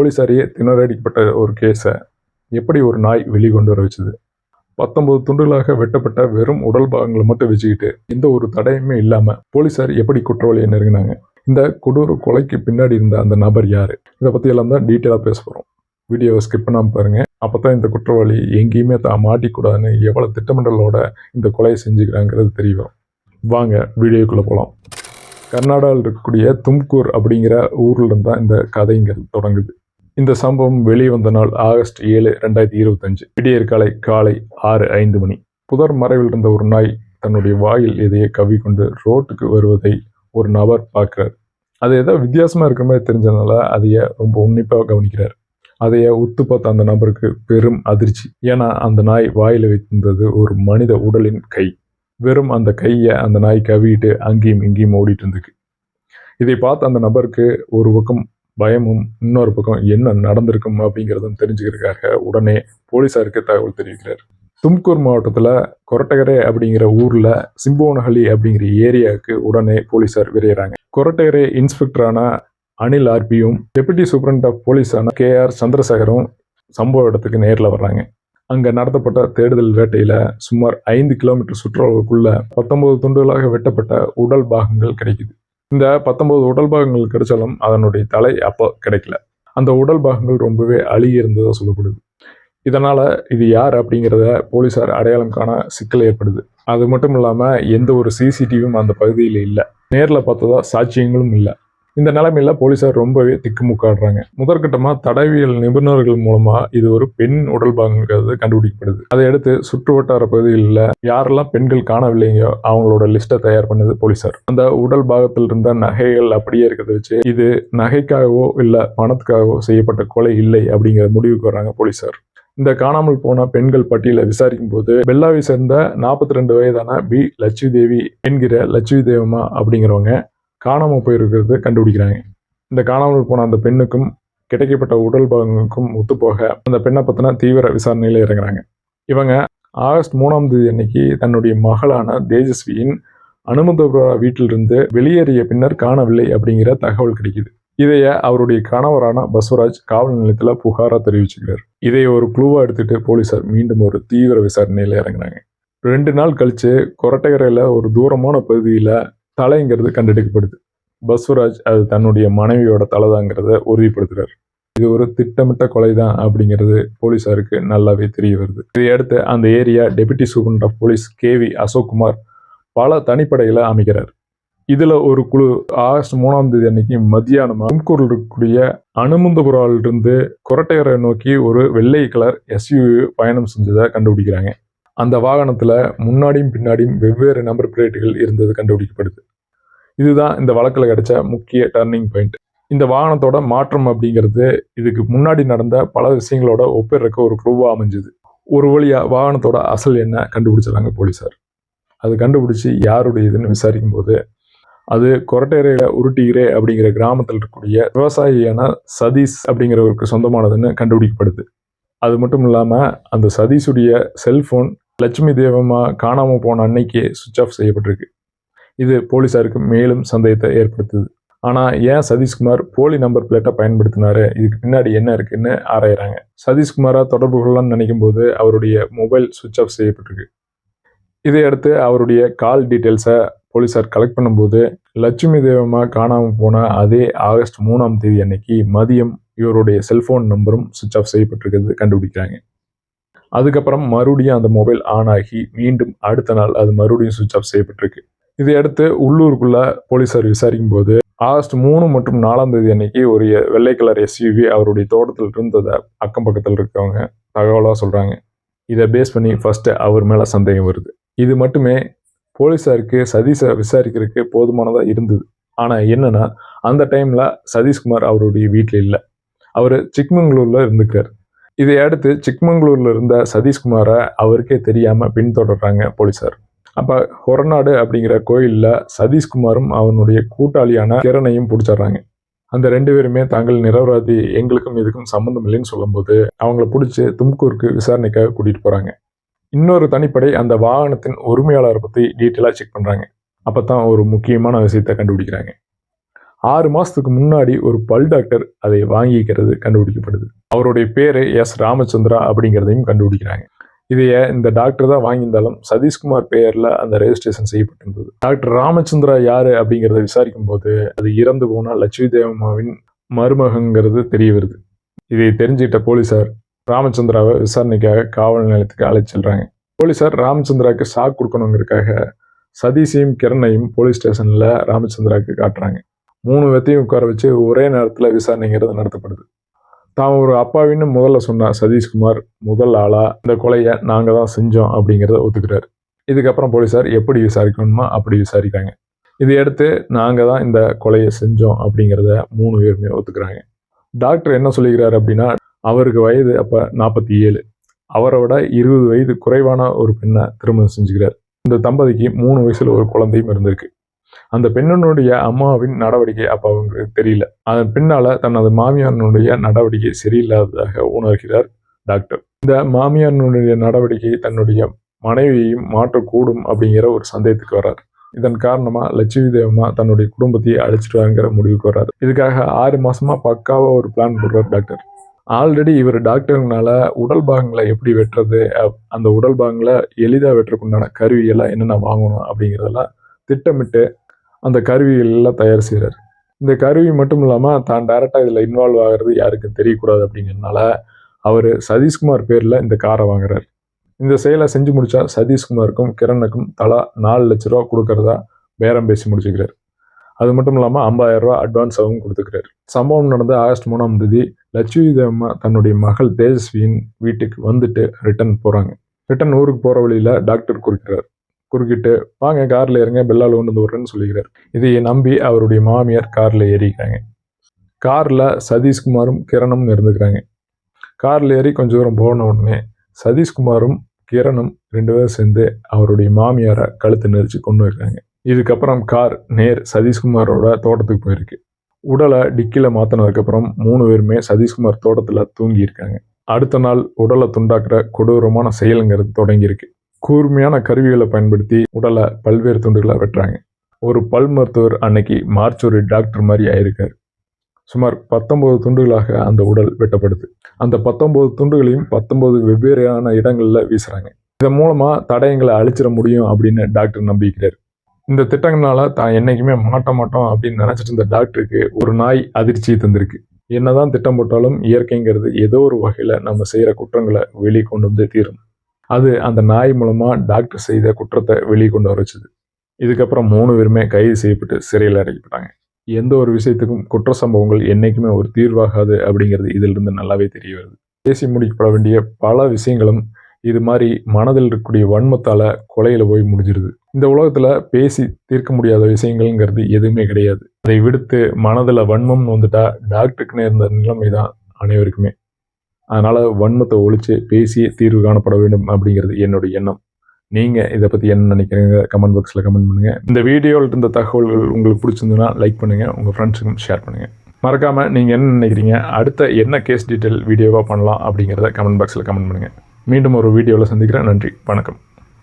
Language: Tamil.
போலீஸாரையே திணறடிக்கப்பட்ட ஒரு கேஸை எப்படி ஒரு நாய் வெளிக்கொண்டு வர வச்சுது? பத்தொன்பது துண்டுகளாக வெட்டப்பட்ட வெறும் உடல் பாகங்களை மட்டும் வச்சுக்கிட்டு எந்த ஒரு தடையுமே இல்லாமல் போலீசார் எப்படி குற்றவாளியை நெருங்கினாங்க? இந்த கொடூர கொலைக்கு பின்னாடி இருந்த அந்த நபர் யார்? இதை பற்றி எல்லாம் தான் டீட்டெயிலாக பேச போகிறோம் வீடியோவை ஸ்கிப் பண்ணாம அப்போ தான் இந்த குற்றவாளி எங்கேயுமே தான் மாட்டிக்கூடாதுன்னு எவ்வளோ திட்டமிடலோட இந்த கொலையை செஞ்சுக்கிறாங்கிறது தெரியும் வாங்க வீடியோக்குள்ளே போகலாம் கர்நாடகாவில் இருக்கக்கூடிய தும்கூர் அப்படிங்கிற ஊரில் இருந்தால் தான் இந்த கதைங்கிறது தொடங்குது. இந்த சம்பவம் வெளிவந்த நாள் ஆகஸ்ட் ஏழு ரெண்டாயிரத்தி இருபத்தஞ்சு. விடியற்காலை காலை ஆறு ஐந்து மணி. புதர் மறைவில் இருந்த ஒரு நாய் தன்னுடைய வாயில் எதையை கவ்விக்கொண்டு ரோட்டுக்கு வருவதை ஒரு நபர் பார்க்கிறார். அது ஏதோ வித்தியாசமாக இருக்கிற மாதிரி தெரிஞ்சதுனால அதைய ரொம்ப உன்னிப்பாக கவனிக்கிறார். அதைய உத்து பார்த்த அந்த நபருக்கு பெரும் அதிர்ச்சி. ஏன்னா அந்த நாய் வாயில் வைத்திருந்தது ஒரு மனித உடலின் கை. வெறும் அந்த கையை அந்த நாய் கவிட்டு அங்கேயும் இங்கேயும் ஓடிட்டு இருந்துக்கு இதை பார்த்து அந்த நபருக்கு ஒரு பக்கம் பயமும் இன்னொரு பக்கம் என்ன நடந்திருக்கும் அப்படிங்கிறதும் தெரிஞ்சுக்கிறதுக்காக உடனே போலீசாருக்கு தகவல் தெரிவிக்கிறார். தும்கூர் மாவட்டத்தில் கொரட்டகரை அப்படிங்கிற ஊரில் சிம்போனஹலி அப்படிங்கிற ஏரியாவுக்கு உடனே போலீசார் விரைகிறாங்க கொரட்டகரை இன்ஸ்பெக்டரான அனில் ஆர்பியும் டெபுட்டி சூப்பரண்ட் ஆஃப் போலீஸான கே ஆர் சந்திரசேகரும் சம்பவ இடத்துக்கு நேரில் வர்றாங்க. அங்கே நடத்தப்பட்ட தேடுதல் வேட்டையில் சுமார் ஐந்து கிலோமீட்டர் சுற்றுலாவுக்குள்ள பத்தொன்பது துண்டுகளாக வெட்டப்பட்ட உடல் பாகங்கள் கிடைக்குது. இந்த பத்தொன்பது உடல் பாகங்கள் கிடைச்சாலும் அதனுடைய தலை அப்போ கிடைக்கல. அந்த உடல் பாகங்கள் ரொம்பவே அழுகி இருந்ததாக சொல்லப்படுது. இதனால் இது யார் அப்படிங்கிறத போலீசார் அடையாளம் காண சிக்கல் ஏற்படுது. அது மட்டும் இல்லாமல் எந்த ஒரு சிசிடிவியும் அந்த பகுதியில் இல்லை. நேரில் பார்த்ததா சாட்சியங்களும் இல்லை. இந்த நிலைமையில போலீசார் ரொம்பவே திக்குமுக்காடுறாங்க. முதற்கட்டமாக தடவியல் நிபுணர்கள் மூலமா இது ஒரு பெண் உடல் பாகங்கிறது கண்டுபிடிக்கப்படுது. அதை அடுத்து சுற்று வட்டார பகுதியில் யாரெல்லாம் பெண்கள் காணவில்லைங்கோ அவங்களோட லிஸ்ட்டை தயார் பண்ணது போலீசார். அந்த உடல் பாகத்தில் இருந்த நகைகள் அப்படியே இருக்கிறத வச்சு இது நகைக்காகவோ இல்லை பணத்துக்காகவோ செய்யப்பட்ட கொலை இல்லை அப்படிங்கிற முடிவுக்கு வர்றாங்க போலீசார். இந்த காணாமல் போன பெண்கள் பட்டியலை விசாரிக்கும் போது பெல்லாவை சேர்ந்த நாற்பத்தி ரெண்டு வயதான பி லட்சுமி தேவி என்கிற லட்சுமி தேவமா அப்படிங்கிறவங்க காணாமல் போயிருக்கிறத கண்டுபிடிக்கிறாங்க. இந்த காணாமல் போன அந்த பெண்ணுக்கும் கிடைக்கப்பட்ட உடல் பாகங்களுக்கும் ஒத்துப்போக அந்த பெண்ணை பற்றின தீவிர விசாரணையில் இறங்குறாங்க. இவங்க ஆகஸ்ட் மூணாம் தேதி அன்னைக்கு தன்னுடைய மகளான தேஜஸ்வியின் அனுமதபுரா வீட்டிலிருந்து வெளியேறிய பின்னர் காணவில்லை அப்படிங்கிற தகவல் கிடைக்குது. இதைய அவருடைய கணவரான பஸ்வராஜ் காவல் நிலையத்தில் புகாராக தெரிவிச்சுக்கிறார். இதை ஒரு குழுவாக எடுத்துட்டு போலீசார் மீண்டும் ஒரு தீவிர விசாரணையில் இறங்குறாங்க. ரெண்டு நாள் கழிச்சு கொரட்டகரையில் ஒரு தூரமான பகுதியில் தலைங்கிறது கண்டெடுக்கப்படுது. பஸ்வராஜ் அது தன்னுடைய மனைவியோட தலைதாங்கிறத உறுதிப்படுத்துறாரு. இது ஒரு திட்டமிட்ட கொலை தான் அப்படிங்கிறது போலீஸாருக்கு நல்லாவே தெரிய வருது. இதையடுத்து அந்த area deputy superintendent of police KV Ashokkumar பல தனிப்படைகளை அமைக்கிறார். இதுல ஒரு குழு ஆகஸ்ட் மூணாம் தேதி அன்னைக்கு மத்தியானம் தும்கூரில் இருக்கக்கூடிய அனுமந்தபுராலிருந்து கொரட்டையரை நோக்கி ஒரு வெள்ளை கலர் எஸ்யூவி பயணம் செஞ்சதை கண்டுபிடிக்கிறாங்க. அந்த வாகனத்துல முன்னாடியும் பின்னாடியும் வெவ்வேறு நம்பர் பிளேட்டுகள் இருந்தது கண்டுபிடிக்கப்படுது. இதுதான் இந்த வழக்கில் கிடைச்ச முக்கிய டர்னிங் பாயிண்ட் இந்த வாகனத்தோட மாற்றம் அப்படிங்கிறது இதுக்கு முன்னாடி நடந்த பல விஷயங்களோட ஒப்பிடுறக்க ஒரு குழுவாக அமைஞ்சுது. ஒரு வழியாக வாகனத்தோட அசல் என்ன கண்டுபிடிச்சிடறாங்க போலீஸார் அது கண்டுபிடிச்சி யாருடைய இதுன்னு விசாரிக்கும் போது அது கொரட்டேரையில் உருட்டிகிறே அப்படிங்கிற கிராமத்தில் இருக்கக்கூடிய விவசாயியான சதீஷ் அப்படிங்கிறவருக்கு சொந்தமானதுன்னு கண்டுபிடிக்கப்படுது. அது மட்டும் இல்லாமல் அந்த சதீஷுடைய செல்ஃபோன் லட்சுமி தேவமாக காணாமல் போன அன்னைக்கு சுவிச் ஆஃப் செய்யப்பட்டிருக்கு. இது போலீஸாருக்கு மேலும் சந்தேகத்தை ஏற்படுத்துது. ஆனால் ஏன் சதீஷ்குமார் போலி நம்பர் பிளேட்டை பயன்படுத்தினாரு? இதுக்கு பின்னாடி என்ன இருக்குன்னு ஆராயிறாங்க. சதீஷ்குமாரா தொடர்பு கொள்ளலாம்னு நினைக்கும் போது அவருடைய மொபைல் சுவிச் ஆஃப் செய்யப்பட்டிருக்கு. இதையடுத்து அவருடைய கால் டீட்டெயில்ஸை போலீஸார் கலெக்ட் பண்ணும்போது லட்சுமி தேவமாக காணாமல் போன அதே ஆகஸ்ட் மூணாம் தேதி அன்னைக்கு மதியம் இவருடைய செல்ஃபோன் நம்பரும் சுவிச் ஆஃப் செய்யப்பட்டிருக்கிறது கண்டுபிடிக்கிறாங்க. அதுக்கப்புறம் மறுபடியும் அந்த மொபைல் ஆன் ஆகி மீண்டும் அடுத்த நாள் அது மறுபடியும் சுவிச் ஆஃப் செய்யப்பட்டிருக்கு. இதையடுத்து உள்ளூருக்குள்ள போலீஸார் விசாரிக்கும் போது ஆகஸ்ட் மூணு மற்றும் நாலாம் தேதி அன்னைக்கு ஒரு வெள்ளை கலர் எஸ்யூவி அவருடைய தோட்டத்தில் இருந்ததை அக்கம் பக்கத்தில் இருக்கவங்க தகவலாக சொல்கிறாங்க இதை பேஸ் பண்ணி ஃபஸ்ட்டு அவர் மேலே சந்தேகம் வருது. இது மட்டுமே போலீஸாருக்கு சதீஷை விசாரிக்கிறதுக்கு போதுமானதாக இருந்தது. ஆனால் என்னென்னா அந்த டைமில் சதீஷ்குமார் அவருடைய வீட்டில் இல்லை. அவர் சிக்மங்களூரில் இருந்துக்கிறார் இதை அடுத்து சிக்மங்களூரில் இருந்த சதீஷ்குமாரை அவருக்கே தெரியாமல் பின்தொடர்றாங்க போலீஸார் அப்போ ஹொரநாடு அப்படிங்கிற கோயிலில் சதீஷ்குமாரும் அவனுடைய கூட்டாளியான கிரணையும் பிடிச்சிடுறாங்க. அந்த ரெண்டு பேருமே தாங்கள் நிரபராதி எங்களுக்கும் எதுக்கும் சம்மந்தம் இல்லைன்னு சொல்லும்போது அவங்கள பிடிச்சி தும்கூருக்கு விசாரணைக்காக கூட்டிகிட்டு போகிறாங்க இன்னொரு தனிப்படை அந்த வாகனத்தின் உரிமையாளரை பற்றி டீட்டெயிலாக செக் பண்ணுறாங்க அப்போ தான் ஒரு முக்கியமான விஷயத்தை கண்டுபிடிக்கிறாங்க. ஆறு மாதத்துக்கு முன்னாடி ஒரு பல் டாக்டர் அதை வாங்கிக்கிறது கண்டுபிடிக்கப்படுது. அவருடைய பேர் எஸ். ராமச்சந்திரா அப்படிங்கிறதையும் கண்டுபிடிக்கிறாங்க. இதைய இந்த டாக்டர் தான் வாங்கியிருந்தாலும் சதீஷ்குமார் பெயரில் அந்த ரெஜிஸ்ட்ரேஷன் செய்யப்பட்டிருந்தது. டாக்டர் ராமச்சந்திரா யாரு அப்படிங்கிறத விசாரிக்கும் போது அது இறந்து போன லட்சுமி தேவம்மாவின் மருமகங்கிறது தெரிய வருது. இதை தெரிஞ்சுக்கிட்ட போலீஸார் ராமச்சந்திராவை விசாரணைக்காக காவல் நிலையத்துக்கு அழைச்சி செல்றாங்க. போலீஸார் ராமச்சந்திராவுக்கு ஷாக் கொடுக்கணுங்கிறதுக்காக சதீஷையும் கிரணையும் போலீஸ் ஸ்டேஷனில் ராமச்சந்திராவுக்கு காட்டுறாங்க. மூணு பேர்த்தையும் உட்கார வச்சு ஒரே நேரத்தில் விசாரணைங்கிறது நடத்தப்படுது. தான் ஒரு அப்பாவின்னு முதல்ல சொன்ன சதீஷ்குமார் முதல் ஆளாக இந்த கொலையை நாங்கள் தான் செஞ்சோம் அப்படிங்கிறத ஒத்துக்கிறாரு. இதுக்கப்புறம் போலீசார் எப்படி விசாரிக்கணுமோ அப்படி விசாரிக்கிறாங்க. இதையடுத்து நாங்கள் தான் இந்த கொலையை செஞ்சோம் அப்படிங்கிறத மூணு பேருமே ஒத்துக்கிறாங்க. டாக்டர் என்ன சொல்லிக்கிறாரு அப்படின்னா அவருக்கு வயது அப்போ நாற்பத்தி ஏழு. அவரை விட இருபது வயது குறைவான ஒரு பெண்ணை திருமணம் செஞ்சுக்கிறார். இந்த தம்பதிக்கு மூணு வயசில் ஒரு குழந்தையும் இருந்திருக்கு. அந்த பெண்ணனுடைய அம்மாவின் நடவடிக்கை அப்போ அவங்களுக்கு தெரியல. அதன் பின்னால் தனது மாமியாரனுடைய நடவடிக்கை சரியில்லாததாக உணர்கிறார் டாக்டர். இந்த மாமியாரனுடைய நடவடிக்கை தன்னுடைய மனைவியையும் மாற்றக்கூடும் அப்படிங்கிற ஒரு சந்தேகத்துக்கு வர்றார். இதன் காரணமாக லட்சுமி தேவமா தன்னுடைய குடும்பத்தையே அழிச்சிடுவாங்கிற முடிவுக்கு வர்றாரு. இதுக்காக ஆறு மாசமா பக்காவாக ஒரு பிளான் போடுறார் டாக்டர். ஆல்ரெடி இவர் டாக்டர்னால உடல் பாகங்களை எப்படி வெட்டுறது அப்- அந்த உடல் பாகங்களை எளிதாக வெட்டுறதுக்குண்டான கருவியெல்லாம் என்னென்ன வாங்கணும் அப்படிங்கிறதெல்லாம் திட்டமிட்டு அந்த கருவிகளெல்லாம் தயார் செய்கிறார் இந்த கருவி மட்டும் இல்லாமல் தான் டைரெக்டாக இதில் இன்வால்வ் ஆகிறது யாருக்கும் தெரியக்கூடாது அப்படிங்கிறதுனால அவர் சதீஷ்குமார் பேரில் இந்த காரை வாங்குறார். இந்த செயலை செஞ்சு முடித்தா சதீஷ்குமாருக்கும் கிரணுக்கும் தலா நாலு லட்ச ரூபா கொடுக்கறதா பேரம் பேசி முடிச்சுக்கிறார். அது மட்டும் இல்லாமல் ஐம்பதாயிரம் ரூபா அட்வான்ஸாகவும் கொடுத்துக்கிறார். சம்பவம் நடந்த ஆகஸ்ட் மூணாம் தேதி லட்சுமி தேவம்மா தன்னுடைய மகள் தேஜஸ்வியின் வீட்டுக்கு வந்துட்டு ரிட்டர்ன் போகிறாங்க ரிட்டர்ன் ஊருக்கு போகிற வழியில் டாக்டர் குறிக்கிறார் குறுக்கிட்டு வாங்க காரில் ஏறுங்க பெல்லால் கொண்டு வந்து விட்றேன்னு சொல்லிக்கிறார். இதையை நம்பி அவருடைய மாமியார் காரில் ஏறிக்கிறாங்க. காரில் சதீஷ்குமாரும் கிரணமும் இருந்துக்கிறாங்க. காரில் ஏறி கொஞ்சம் தூரம் போன உடனே சதீஷ்குமாரும் கிரணும் ரெண்டு பேரும் சேர்ந்து அவருடைய மாமியாரை கழுத்து நெரிச்சு கொண்டு இருக்காங்க இதுக்கப்புறம் கார் நேர் சதீஷ்குமாரோட தோட்டத்துக்கு போயிருக்கு. உடலை டிக்கியில் மாற்றினதுக்கப்புறம் மூணு பேருமே சதீஷ்குமார் தோட்டத்தில் தூங்கியிருக்காங்க. அடுத்த நாள் உடலை துண்டாக்குற கொடூரமான செயலுங்கிறது தொடங்கியிருக்கு. கூர்மையான கருவிகளை பயன்படுத்தி உடலை பல்வேறு துண்டுகளை வெட்டுறாங்க. ஒரு பல் மருத்துவர் அன்னைக்கு மார்ச்சொரு டாக்டர் மாதிரி ஆயிருக்கார் சுமார் பத்தொன்பது துண்டுகளாக அந்த உடல் வெட்டப்படுது. அந்த பத்தொன்பது துண்டுகளையும் பத்தொன்பது வெவ்வேறான இடங்களில் வீசுகிறாங்க இதன் மூலமாக தடயங்களை அழிச்சிட முடியும் அப்படின்னு டாக்டர் நம்பிக்கிறார். இந்த திட்டங்களால் தான் என்னைக்குமே மாட்ட மாட்டோம் அப்படின்னு நினச்சிட்டு இருந்த டாக்டருக்கு ஒரு நாய் அதிர்ச்சியை தந்திருக்கு. என்னதான் திட்டம் போட்டாலும் இயற்கைங்கிறது ஏதோ ஒரு வகையில் நம்ம செய்கிற குற்றங்களை வெளியே கொண்டு வந்து தீரும். அது அந்த நாய் மூலமாக டாக்டர் செய்த குற்றத்தை வெளியே கொண்டு வரைச்சிது இதுக்கப்புறம் மூணு பேருமே கைது செய்யப்பட்டு சிறையில் அடைக்கப்பட்டாங்க. எந்த ஒரு விஷயத்துக்கும் குற்ற சம்பவங்கள் என்றைக்குமே ஒரு தீர்வாகாது அப்படிங்கிறது இதிலிருந்து நல்லாவே தெரிய வருது. பேசி முடிக்கப்பட வேண்டிய பல விஷயங்களும் இது மாதிரி மனதில் இருக்கக்கூடிய வன்மத்தால் கொலையில் போய் முடிஞ்சிருது. இந்த உலகத்தில் பேசி தீர்க்க முடியாத விஷயங்கள்ங்கிறது எதுவுமே கிடையாது. அதை விடுத்து மனதில் வன்மம்னு வந்துட்டா டாக்டருக்குன்னு இருந்த நிலைமை தான் அனைவருக்குமே. அதனால் வன்மத்தை ஒழித்து பேசி தீர்வு காணப்பட வேண்டும் அப்படிங்கிறது என்னுடைய எண்ணம். நீங்கள் இதை பற்றி என்ன நினைக்கிறீங்க? கமெண்ட் பாக்ஸில் கமெண்ட் பண்ணுங்கள் இந்த வீடியோவில் இருந்த தகவல்கள் உங்களுக்கு பிடிச்சிருந்துன்னா லைக் பண்ணுங்கள் உங்கள் ஃப்ரெண்ட்ஸுக்கும் ஷேர் பண்ணுங்கள் மறக்காமல் நீங்கள் என்ன நினைக்கிறீங்க? அடுத்த என்ன கேஸ் டீட்டெயில் வீடியோவாக பண்ணலாம் அப்படிங்கிறத கமெண்ட் பாக்ஸில் கமெண்ட் பண்ணுங்கள் மீண்டும் ஒரு வீடியோவில் சந்திக்கிறேன். நன்றி. வணக்கம்.